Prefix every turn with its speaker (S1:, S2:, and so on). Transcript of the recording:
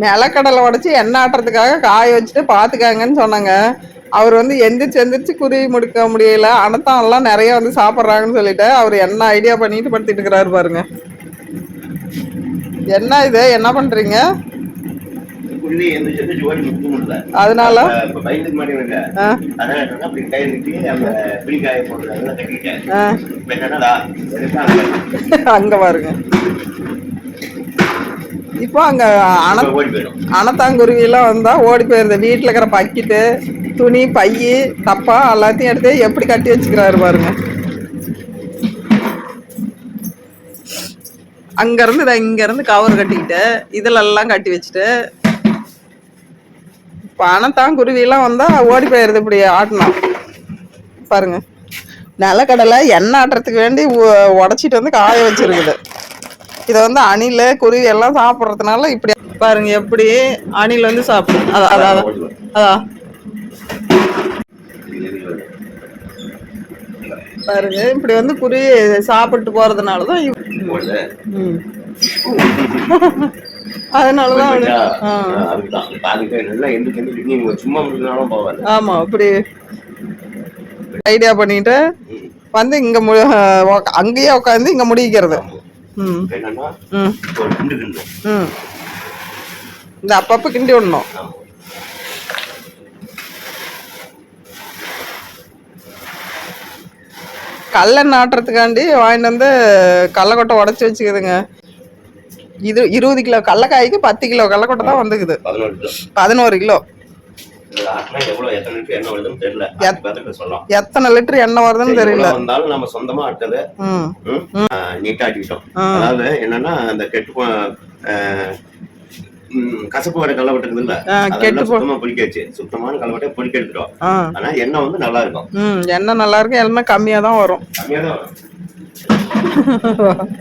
S1: நிலக்கடலை உடச்சி எண்ணெய் ஆட்டுறதுக்காக காய வச்சுட்டு பார்த்துக்காங்கன்னு சொன்னாங்க. அவர் வந்து எந்திரிச்சு எந்திரிச்சு குருவி முடுக்க முடியல. அனத்தான் எல்லாம் நிறைய வந்து சாப்பிட்றாங்கன்னு சொல்லிட்டு அவர் என்ன ஐடியா பண்ணிட்டு படுத்திட்டு இருக்கிறாரு பாருங்க. என்ன இது? என்ன பண்றீங்க? அதனால? அங்க பாருங்க. இப்போ அங்க அன
S2: அங்க ஓடி போயிடும்.
S1: அனத்தாங்குருவி எல்லாம் வந்தா ஓடி போயிருது. வீட்டுல இருக்கிற பக்கிட்டு துணி பையி டப்பா எல்லாத்தையும் எடுத்து எப்படி கட்டி வச்சுக்கிறாரு பாருங்க. அங்க இருந்து இதை இங்க இருந்து கவர் கட்டிக்கிட்டு இதுல எல்லாம் கட்டி வச்சுட்டு இப்ப அனத்தான் குருவி எல்லாம் வந்தா ஓடி போயிருது இப்படி ஆட்டினா. பாருங்க. நிலக்கடலை எண்ணெய் ஆட்டுறதுக்கு வேண்டி உடைச்சிட்டு வந்து காய வச்சிருக்குது. இதை வந்து அணில் குருவி எல்லாம் சாப்பிட்றதுனால இப்படி பாருங்க எப்படி அணில் வந்து சாப்பிடும். அதான் அதான் அதான். பாருங்க இப்படி வந்து குருவி சாப்பிட்டு போறதுனால தான் அதனாலதான் அதனால தான் ஆ. ஆமா இப்படி ஐடியா பண்ணிட்டு வந்து இங்க அங்கேயே உட்காந்து இங்க முடிக்கிறது.
S2: என்னன்னா கிண்டு கிண்டு.
S1: ம். இந்த அப்பப்போ கிண்டி விடணும். கடலை நாட்டுறதுக்காண்டி வாங்கிட்டு வந்து கடலக்கொட்டை உடச்சி வச்சுக்குதுங்க. இது இருபது கிலோ கடலக்காய்க்கு பத்து கிலோ கடலக்கொட்டை தான் வந்துக்குது.
S2: பதினோரு கிலோ. எத்தனை லிட்டர் எண்ணெய் வருதுன்னு தெரியல. வந்தாலும் நம்ம சொந்தமா அடுத்தது
S1: ம்.
S2: நீட்டாட்டிக்கிட்டோம்
S1: ஆ.
S2: அதாவது என்னன்னா அந்த கெட்டு கசப்பு வடை கல்லவட்டை இருக்குது இல்ல?
S1: ஆ, கெட்டு
S2: சுத்தமா பொடிக்க வச்சு சுத்தமான கல்லவட்டை பொடிக்க எடுத்துட்டோம் ஆனா எண்ணெய் வந்து நல்லா இருக்கும்.
S1: எண்ணெய் நல்லா இருக்கு. எண்ணெய் கம்மியாக தான் வரும்.
S2: கம்மியா தான் வரும்.